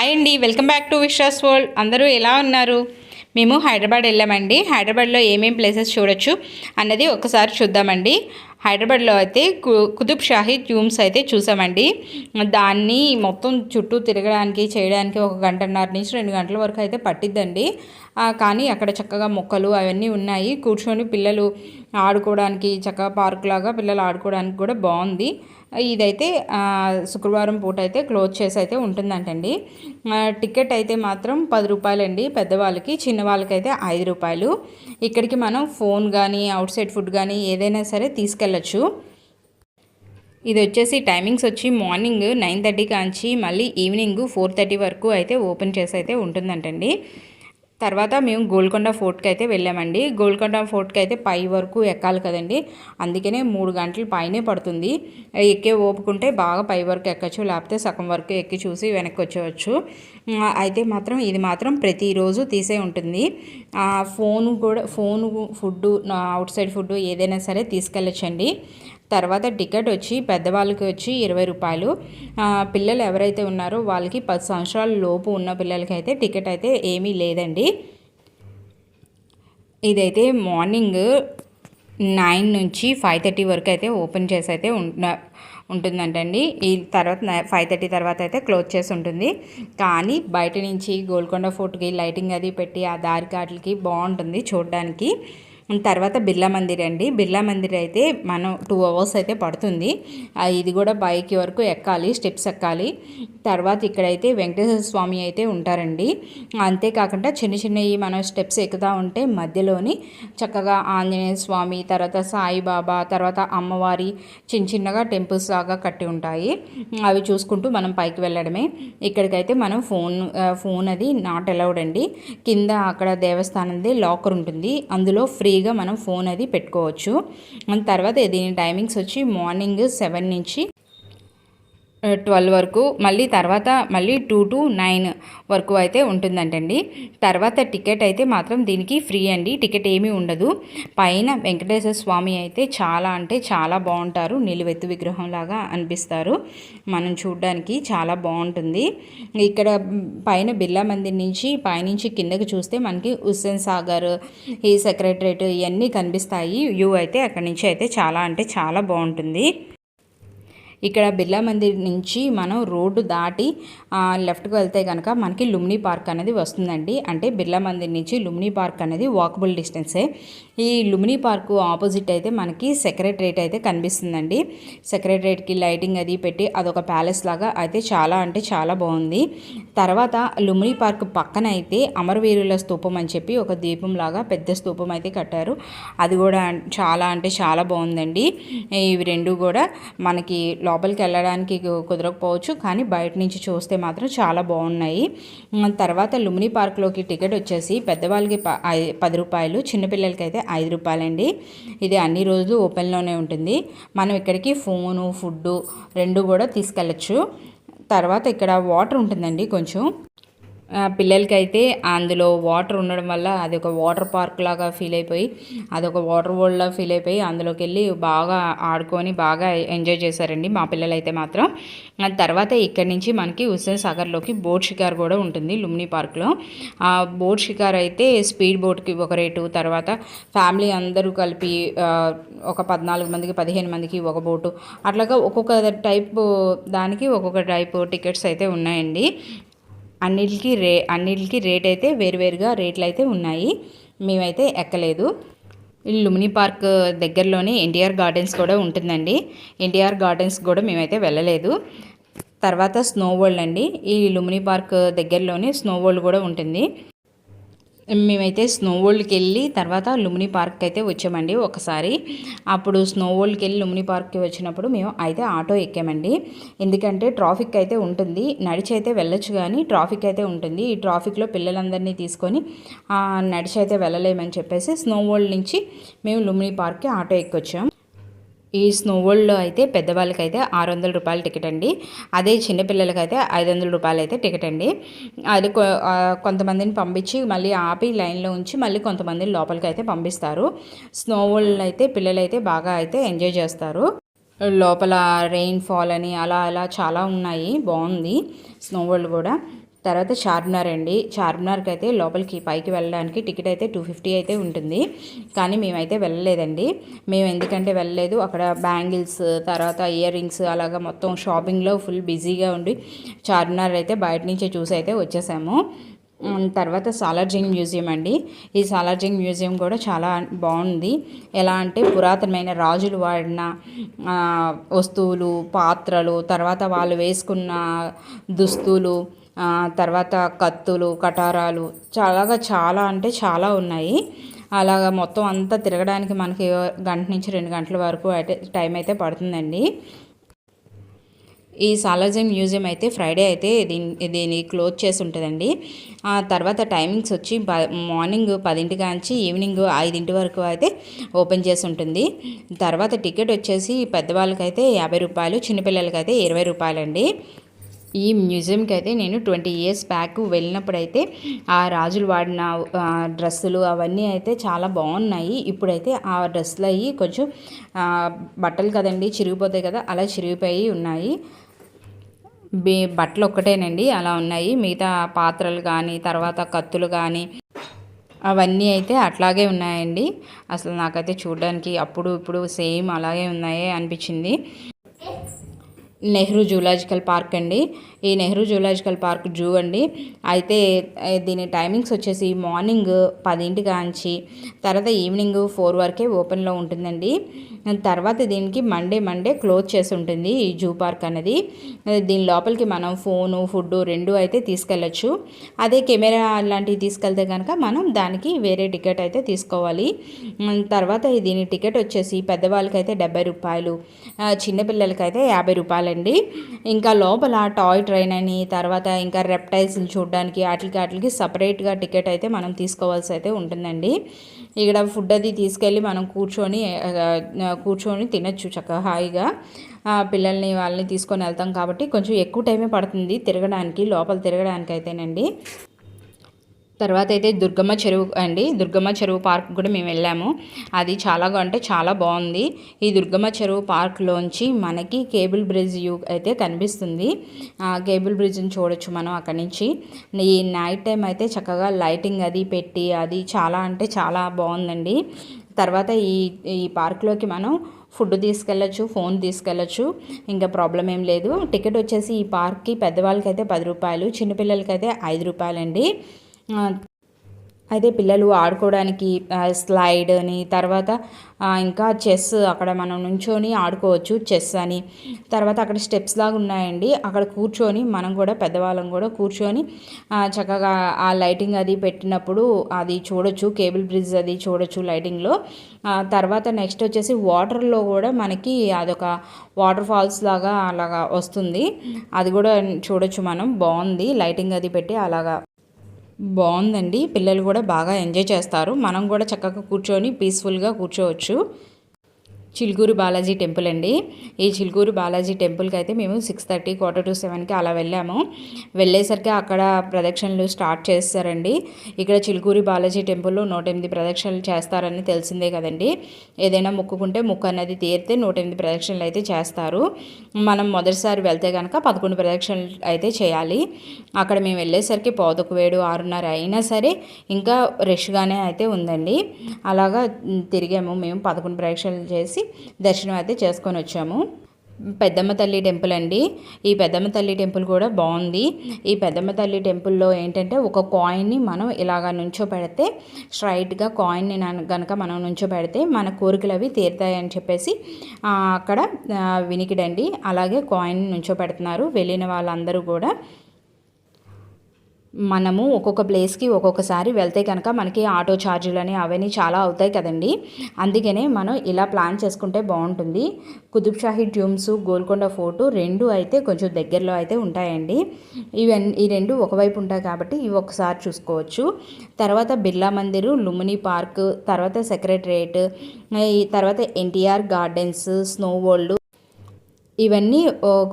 Hi అండి welcome back to Vishwas world. అందరూ ఎలా ఉన్నారు? మేము హైదరాబాద్ వెళ్ళామండి. హైదరాబాద్లో ఏమేమి ప్లేసెస్ చూడొచ్చు అన్నది ఒకసారి చూద్దామండి. హైదరాబాద్లో అయితే కు- కుతుబ్ షాహీ ట్యూమ్స్ అయితే చూసామండి. దాన్ని మొత్తం చుట్టూ తిరగడానికి చేయడానికి ఒక గంటన్నర నుంచి రెండు గంటల వరకు అయితే పట్టిద్దండి. కానీ అక్కడ చక్కగా మొక్కలు అవన్నీ ఉన్నాయి. కూర్చొని పిల్లలు ఆడుకోవడానికి చక్కగా పార్క్ లాగా పిల్లలు ఆడుకోవడానికి కూడా బాగుంది. ఇదైతే శుక్రవారం పూట అయితే క్లోజ్ చేసి అయితే ఉంటుందంటండి. టికెట్ అయితే మాత్రం పది రూపాయలండి పెద్దవాళ్ళకి చిన్నవాళ్ళకి అయితే ఐదు రూపాయలు. ఇక్కడికి మనం ఫోన్ కానీ అవుట్ సైడ్ ఫుడ్ కానీ ఏదైనా సరే తీసుకెళ్ళచ్చు. ఇది వచ్చేసి టైమింగ్స్ వచ్చి మార్నింగ్ నైన్ థర్టీ కాంచి మళ్ళీ ఈవినింగ్ ఫోర్ థర్టీ వరకు అయితే ఓపెన్ చేసి అయితే ఉంటుందంటండి. తర్వాత మేము గోల్కొండ ఫోర్ట్కి అయితే వెళ్ళామండి. గోల్కొండ ఫోర్ట్కి అయితే పై వరకు ఎక్కాలి కదండి. అందుకనే మూడు గంటలు పైనే పడుతుంది. ఎక్కే ఓపుకుంటే బాగా పై వరకు ఎక్కచ్చు లేకపోతే సగం వరకు ఎక్కి చూసి వెనక్కి వచ్చేవచ్చు అయితే మాత్రం ఇది మాత్రం ప్రతిరోజు తీసే ఉంటుంది. ఫోన్ కూడా phone food outside food ఏదైనా సరే తీసుకెళ్ళచ్చండి. తర్వాత టికెట్ వచ్చి పెద్దవాళ్ళకి వచ్చి ఇరవై రూపాయలు. పిల్లలు ఎవరైతే ఉన్నారో వాళ్ళకి పది సంవత్సరాల లోపు ఉన్న పిల్లలకి అయితే టికెట్ అయితే ఏమీ లేదండి. ఇదైతే మార్నింగ్ నైన్ నుంచి ఫైవ్ థర్టీ వరకు అయితే ఓపెన్ చేసి అయితే ఉంటుందంటండి. ఈ తర్వాత ఫైవ్ థర్టీ తర్వాత అయితే క్లోజ్ చేసి ఉంటుంది. కానీ బయట నుంచి గోల్కొండ ఫోర్ట్కి లైటింగ్ అది పెట్టి ఆ దారి కాట్లకి బాగుంటుంది చూడడానికి. తర్వాత బిర్లా మందిర్ అండి. బిర్లా మందిర్ అయితే మనం టూ అవర్స్ అయితే పడుతుంది. ఇది కూడా బైక్ వరకు ఎక్కాలి స్టెప్స్ ఎక్కాలి. తర్వాత ఇక్కడైతే వెంకటేశ్వర స్వామి అయితే ఉంటారండి. అంతేకాకుండా చిన్న చిన్నవి మనం స్టెప్స్ ఎక్కుతూ ఉంటే మధ్యలోని చక్కగా ఆంజనేయ స్వామి తర్వాత సాయిబాబా తర్వాత అమ్మవారి చిన్న చిన్నగా టెంపుల్స్ లాగా కట్టి ఉంటాయి. అవి చూసుకుంటూ మనం పైకి వెళ్ళడమే. ఇక్కడికైతే మనం ఫోన్ ఫోన్ అది నాట్ అలౌడ్ అండి. కింద అక్కడ దేవస్థానంది లాకర్ ఉంటుంది. అందులో ఫ్రీ ఈజీగా మనం ఫోన్ అది పెట్టుకోవచ్చు. తర్వాత దీని టైమింగ్స్ వచ్చి మార్నింగ్ సెవెన్ నుంచి ట్వెల్వ్ వరకు మళ్ళీ తర్వాత మళ్ళీ టూ టు నైన్ వరకు అయితే ఉంటుందంటండి. తర్వాత టికెట్ అయితే మాత్రం దీనికి ఫ్రీ అండి. టికెట్ ఏమీ ఉండదు. పైన వెంకటేశ్వర స్వామి అయితే చాలా అంటే చాలా బాగుంటారు. నిలువెత్తు విగ్రహం లాగా అనిపిస్తారు. మనం చూడడానికి చాలా బాగుంటుంది. ఇక్కడ పైన బిర్లా మందిర్ నుంచి పైనుంచి కిందకి చూస్తే మనకి హుస్సేన్ సాగర్ ఈ సెక్రటరేట్ ఇవన్నీ కనిపిస్తాయి. వ్యూ అయితే అక్కడి నుంచి అయితే చాలా అంటే చాలా బాగుంటుంది. ఇక్కడ బిర్లా మందిర్ నుంచి మనం రోడ్డు దాటి లెఫ్ట్కి వెళ్తే కనుక మనకి లుమ్ని పార్క్ అనేది వస్తుందండి. అంటే బిర్లా మందిర్ నుంచి లుమ్ని పార్క్ అనేది వాకబుల్ డిస్టెన్సే ఈ లుమ్ని పార్క్ ఆపోజిట్ అయితే మనకి సెక్రటరేట్ అయితే కనిపిస్తుందండి. సెక్రటరేట్కి లైటింగ్ అది పెట్టి అదొక ప్యాలెస్ లాగా అయితే చాలా అంటే చాలా బాగుంది. తర్వాత లుమ్ని పార్క్ పక్కన అయితే అమరవీరుల స్తూపం అని చెప్పి ఒక దీపం లాగా పెద్ద స్తూపం అయితే కట్టారు. అది కూడా చాలా అంటే చాలా బాగుందండి. ఇవి రెండు కూడా మనకి లోపలికి వెళ్ళడానికి కుదరకపోవచ్చు. కానీ బయట నుంచి చూస్తే మాత్రం చాలా బాగున్నాయి. తర్వాత లుమిని పార్క్లోకి టికెట్ వచ్చేసి పెద్దవాళ్ళకి ప- ఐ- పది రూపాయలు చిన్నపిల్లలకి అయితే ఐదు రూపాయలండి. ఇది అన్ని రోజులు ఓపెన్లోనే ఉంటుంది. మనం ఇక్కడికి ఫోను ఫుడ్ రెండు కూడా తీసుకెళ్ళచ్చు. తర్వాత ఇక్కడ వాటర్ ఉంటుందండి కొంచెం. పిల్లలకైతే అందులో వాటర్ ఉండడం వల్ల అది ఒక వాటర్ పార్క్ లాగా ఫీల్ అయిపోయి అదొక వాటర్ వరల్డ్లా ఫీల్ అయిపోయి అందులోకి వెళ్ళి బాగా ఆడుకొని బాగా ఎంజాయ్ చేశారండి మా పిల్లలైతే మాత్రం. తర్వాత ఇక్కడి నుంచి మనకి హుస్సేన్ సాగర్లోకి బోట్ షికార్ కూడా ఉంటుంది లుమ్ని పార్క్లో ఆ బోట్ షికార్ అయితే స్పీడ్ బోట్కి ఒక రేటు తర్వాత ఫ్యామిలీ అందరూ కలిపి ఒక పద్నాలుగు మందికి పదిహేను మందికి ఒక బోటు. అట్లాగా ఒక్కొక్క టైప్ దానికి ఒక్కొక్క టైప్ టికెట్స్ అయితే ఉన్నాయండి. అన్నిటికీ రే అన్నిటికీ రేట్ అయితే వేరువేరుగా రేట్లు అయితే ఉన్నాయి. మేమైతే ఎక్కలేదు. ఈ లుమిని పార్క్ దగ్గరలోనే ఎన్టీఆర్ గార్డెన్స్ కూడా ఉంటుందండి. ఎన్టీఆర్ గార్డెన్స్ కూడా మేమైతే వెళ్ళలేదు. తర్వాత స్నో వరల్డ్ అండి. ఈ లుమిని పార్క్ దగ్గరలోనే స్నో వరల్డ్ కూడా ఉంటుంది. మేమైతే స్నో వరల్డ్కి వెళ్ళి తర్వాత లుమిని పార్క్కి అయితే వచ్చామండి ఒకసారి. అప్పుడు స్నో వరల్డ్కి వెళ్ళి లుమిని పార్క్కి వచ్చినప్పుడు మేము అయితే ఆటో ఎక్కామండి. ఎందుకంటే ట్రాఫిక్ అయితే ఉంటుంది. నడిచి అయితే వెళ్ళొచ్చు కానీ ట్రాఫిక్ అయితే ఉంటుంది. ఈ ట్రాఫిక్లో పిల్లలందరినీ తీసుకొని నడిచి అయితే వెళ్ళలేమని చెప్పేసి స్నో వరల్డ్ నుంచి మేము లుమిని పార్క్కి ఆటో ఎక్కొచ్చాం. ఈ స్నో వరల్డ్లో అయితే పెద్దవాళ్ళకైతే ఆరు వందల రూపాయల టికెట్ అండి అదే చిన్నపిల్లలకైతే ఐదు వందల రూపాయలు అయితే టికెట్ అండి అది కొ- కొంతమందిని పంపించి మళ్ళీ ఆపి లైన్లో ఉంచి మళ్ళీ కొంతమందిని లోపలికి అయితే పంపిస్తారు. స్నో వరల్డ్ అయితే పిల్లలు అయితే బాగా అయితే ఎంజాయ్ చేస్తారు. లోపల రెయిన్ ఫాల్ అని అలా అలా చాలా ఉన్నాయి. బాగుంది. స్నో వరల్డ్ కూడా. తర్వాత చార్మినార్ అండి. చార్మినార్కి అయితే లోపలికి పైకి వెళ్ళడానికి టికెట్ అయితే టూ ఫిఫ్టీ అయితే ఉంటుంది. కానీ మేమైతే వెళ్ళలేదండి. మేము ఎందుకంటే వెళ్ళలేదు. అక్కడ బ్యాంగిల్స్ తర్వాత ఇయర్ రింగ్స్ అలాగా మొత్తం షాపింగ్లో ఫుల్ బిజీగా ఉండి చార్మినార్ అయితే బయట నుంచే చూసి అయితే వచ్చేసాము. తర్వాత సాలార్జింగ్ మ్యూజియం అండి. ఈ సాలార్జింగ్ మ్యూజియం కూడా చాలా బాగుంది. ఎలా అంటే పురాతనమైన రాజులు వాడిన వస్తువులు పాత్రలు తర్వాత వాళ్ళు వేసుకున్న దుస్తులు తర్వాత కత్తులు కటారాలు చాలాగా చాలా అంటే చాలా ఉన్నాయి. అలాగా మొత్తం అంతా తిరగడానికి మనకి గంట నుంచి రెండు గంటల వరకు అయితే టైం అయితే పడుతుందండి. ఈ సాలార్జంగ్ మ్యూజియం అయితే ఫ్రైడే అయితే దీని దీన్ని క్లోజ్ చేసి ఉంటుందండి. ఆ తర్వాత టైమింగ్స్ వచ్చి మార్నింగ్ పదింటి కాంచి ఈవినింగ్ ఐదింటి వరకు అయితే ఓపెన్ చేసి ఉంటుంది. తర్వాత టికెట్ వచ్చేసి పెద్దవాళ్ళకైతే యాభై రూపాయలు చిన్నపిల్లలకైతే ఇరవై రూపాయలండి. ఈ మ్యూజియంకి అయితే నేను ట్వంటీ ఇయర్స్ బ్యాక్ వెళ్ళినప్పుడైతే ఆ రాజులు వాడిన డ్రెస్సులు అవన్నీ అయితే చాలా బాగున్నాయి. ఇప్పుడైతే ఆ డ్రెస్సులు అవి కొంచెం బట్టలు కదండి చిరిగిపోతాయి కదా అలా చిరిగిపోయి ఉన్నాయి. బే బట్టలు ఒక్కటేనండి అలా ఉన్నాయి. మిగతా పాత్రలు కానీ తర్వాత కత్తులు కానీ అవన్నీ అయితే అట్లాగే ఉన్నాయండి. అసలు నాకైతే చూడడానికి అప్పుడు ఇప్పుడు సేమ్ అలాగే ఉన్నాయి అనిపించింది. నెహ్రూ జూలాజికల్ పార్క్ అండి. ఈ నెహ్రూ జూలాజికల్ పార్క్ జూ అండి. అయితే దీని టైమింగ్స్ వచ్చేసి మార్నింగ్ పదింటి కాంచి తర్వాత ఈవినింగ్ ఫోర్ వరకే ఓపెన్లో ఉంటుందండి. తర్వాత దీనికి మండే మండే క్లోజ్ చేసి ఉంటుంది ఈ జూ పార్క్ అనేది. దీని లోపలికి మనం ఫోను ఫుడ్ రెండు అయితే తీసుకెళ్ళచ్చు. అదే కెమెరా లాంటివి తీసుకెళ్తే కనుక మనం దానికి వేరే టికెట్ అయితే తీసుకోవాలి. తర్వాత దీని టికెట్ వచ్చేసి పెద్దవాళ్ళకైతే డెబ్బై రూపాయలు చిన్నపిల్లలకైతే యాభై రూపాయలండి. ఇంకా లోపల టాయ్ ట్రైన్ అని తర్వాత ఇంకా రెప్టైల్స్ని చూడడానికి వాటికి వాటికి సపరేట్గా టికెట్ అయితే మనం తీసుకోవాల్సి అయితే ఉంటుందండి. ఇక్కడ ఫుడ్ అది తీసుకెళ్ళి మనం కూర్చొని కూర్చొని తినచ్చు చక్కగా హాయిగా. పిల్లల్ని వాళ్ళని తీసుకొని వెళ్తాం కాబట్టి కొంచెం ఎక్కువ టైమే పడుతుంది తిరగడానికి లోపల తిరగడానికి అయితేనండి తర్వాత అయితే దుర్గమ్మ చెరువు అండి. దుర్గమ్మ చెరువు పార్క్ కూడా మేము వెళ్ళాము. అది చాలా అంటే చాలా బాగుంది. ఈ దుర్గమ్మ చెరువు పార్క్లోంచి మనకి కేబుల్ బ్రిడ్జ్ వ్యూ అయితే కనిపిస్తుంది. కేబుల్ బ్రిడ్జ్ని చూడొచ్చు మనం అక్కడి నుంచి. ఈ నైట్ టైం అయితే చక్కగా లైటింగ్ అది పెట్టి అది చాలా అంటే చాలా బాగుందండి. తర్వాత ఈ ఈ పార్క్లోకి మనం ఫుడ్ తీసుకెళ్ళచ్చు ఫోన్ తీసుకెళ్ళచ్చు. ఇంకా ప్రాబ్లం ఏం లేదు. టికెట్ వచ్చేసి ఈ పార్క్కి పెద్దవాళ్ళకైతే పది రూపాయలు చిన్నపిల్లలకైతే ఐదు రూపాయలండి. అయితే పిల్లలు ఆడుకోవడానికి స్లైడ్ అని తర్వాత ఇంకా చెస్ అక్కడ మనం నుంచొని ఆడుకోవచ్చు చెస్ అని. తర్వాత అక్కడ స్టెప్స్ లాగా ఉన్నాయండి. అక్కడ కూర్చొని మనం కూడా పెద్దవాళ్ళం కూడా కూర్చొని చక్కగా ఆ లైటింగ్ అది పెట్టినప్పుడు అది చూడొచ్చు కేబుల్ బ్రిడ్జ్ అది చూడొచ్చు లైటింగ్లో తర్వాత నెక్స్ట్ వచ్చేసి వాటర్లో కూడా మనకి అదొక వాటర్ ఫాల్స్ లాగా అలాగా వస్తుంది. అది కూడా చూడొచ్చు మనం బాగుంది లైటింగ్ అది పెట్టి అలాగా. బాగుందండి. పిల్లలు కూడా బాగా ఎంజాయ్ చేస్తారు. మనం కూడా చక్కగా కూర్చొని పీస్ఫుల్గా కూర్చోవచ్చు. చిలుకూరు బాలాజీ టెంపుల్ అండి. ఈ చిలుకూరు బాలాజీ టెంపుల్కి అయితే మేము సిక్స్ థర్టీ క్వార్టర్ టు సెవెన్కి అలా వెళ్ళాము. వెళ్ళేసరికి అక్కడ ప్రదక్షిణలు స్టార్ట్ చేస్తారండి. ఇక్కడ చిలుకూరి బాలాజీ టెంపుల్లో నూట ఎనిమిది ప్రదక్షిణలు చేస్తారని తెలిసిందే కదండి. ఏదైనా మొక్కుకుంటే ముక్కు అనేది తీరితే నూట ఎనిమిది ప్రదక్షిణలు అయితే చేస్తారు. మనం మొదటిసారి వెళ్తే కనుక పదకొండు ప్రదక్షిణలు అయితే చేయాలి. అక్కడ మేము వెళ్ళేసరికి పోదకు వేడు ఆరున్నర అయినా సరే ఇంకా రష్గానే అయితే ఉందండి. అలాగా తిరిగాము. మేము పదకొండు ప్రదక్షిణలు చేసి చేసి దర్శనం అయితే చేసుకొని వచ్చాము. పెద్దమ్మ తల్లి టెంపుల్ అండి. ఈ పెద్దమ్మ తల్లి టెంపుల్ కూడా బాగుంది. ఈ పెద్దమ్మ తల్లి టెంపుల్లో ఏంటంటే ఒక కాయిన్ని మనం ఇలాగ నుంచో పెడితే స్ట్రైట్గా కాయిన్ని కనుక మనం నుంచో పెడితే మన కోరికలు అవి తీరుతాయని చెప్పేసి అక్కడ వినికిడండి. అలాగే కాయిన్ నుంచో పెడుతున్నారు. వెళ్ళిన వాళ్ళందరూ కూడా మనము ఒక్కొక్క ప్లేస్కి ఒక్కొక్కసారి వెళ్తే కనుక మనకి ఆటో ఛార్జీలు అని అవన్నీ చాలా అవుతాయి కదండి. అందుకనే మనం ఇలా ప్లాన్ చేసుకుంటే బాగుంటుంది కుతుబ్ షాహీ ట్యూమ్స్ గోల్కొండ ఫోర్టు రెండు అయితే కొంచెం దగ్గరలో అయితే ఉంటాయండి. ఇవన్నీ ఈ రెండు ఒకవైపు ఉంటాయి కాబట్టి ఇవి ఒకసారి చూసుకోవచ్చు. తర్వాత బిర్లా మందిరు లుమిని పార్క్ తర్వాత సెక్రటరేట్ తర్వాత ఎన్టీఆర్ గార్డెన్స్ స్నో వరల్డ్ ఇవన్నీ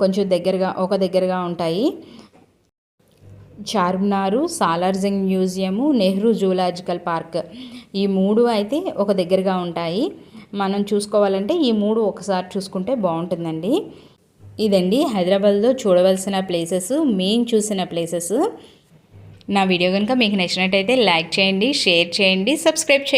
కొంచెం దగ్గరగా ఒక దగ్గరగా ఉంటాయి. Charminar Salar Jung museum Nehru zoological park. ఈ మూడు అయితే ఒక దగ్గరగా ఉంటాయి. మనం చూసుకోవాలంటే ఈ మూడు ఒకసారి చూసుకుంటే బాగుంటుందండి. ఇదండి హైదరాబాద్లో చూడవలసిన ప్లేసెస్ మేము చూసిన ప్లేసెస్. నా వీడియో కనుక మీకు నచ్చినట్టయితే లైక్ చేయండి షేర్ చేయండి సబ్స్క్రైబ్ చేయండి.